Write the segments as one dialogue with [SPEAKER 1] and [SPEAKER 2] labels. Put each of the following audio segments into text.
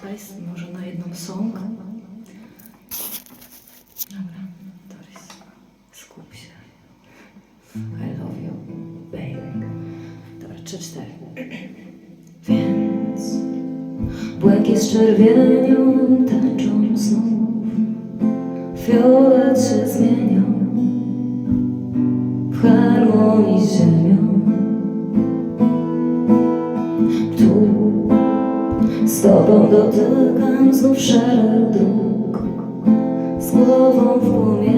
[SPEAKER 1] Space, może na jedną song. Dobra, Doris, skup się. I love you, baby. Dobra, trzy, cztery. Więc błękit z czerwienią tańczą znów. Fiolet się zmienią w harmonii z ziemią. Tu z tobą dotykam znów szereg dróg. Z głową w płomieniach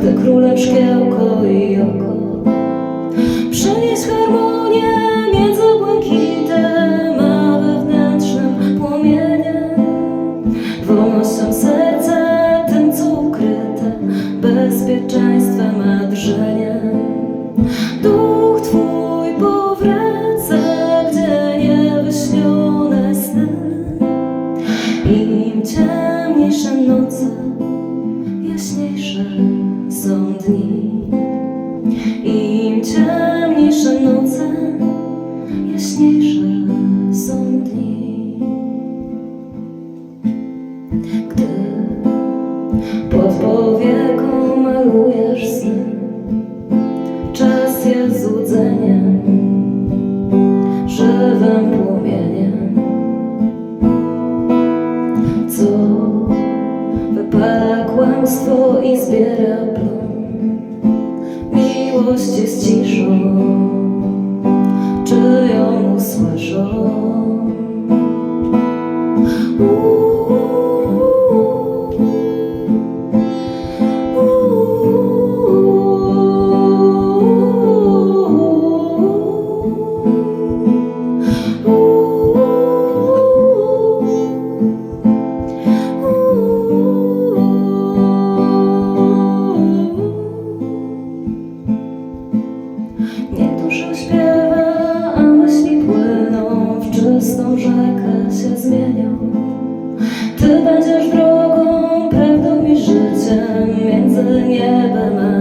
[SPEAKER 1] Gdy królem szkiełko i oko Przenieść harmonię Куанство из берега Милости стишу.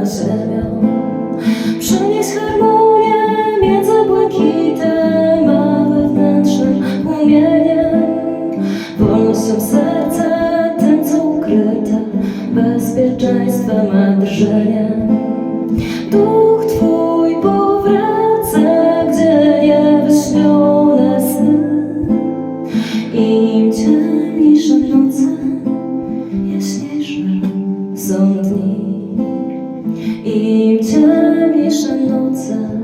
[SPEAKER 1] Ziemią. Przynieś harmonię między błękitem a wewnętrznym płomieniem. Wolnością serca, tym co ukryte, bezpieczeństwem a drżeniem. Duch Twój powraca, gdzie niewyśnione sny. Im ciemniejsze noce, jaśniejsze są dni. Im ciemniejsze noce,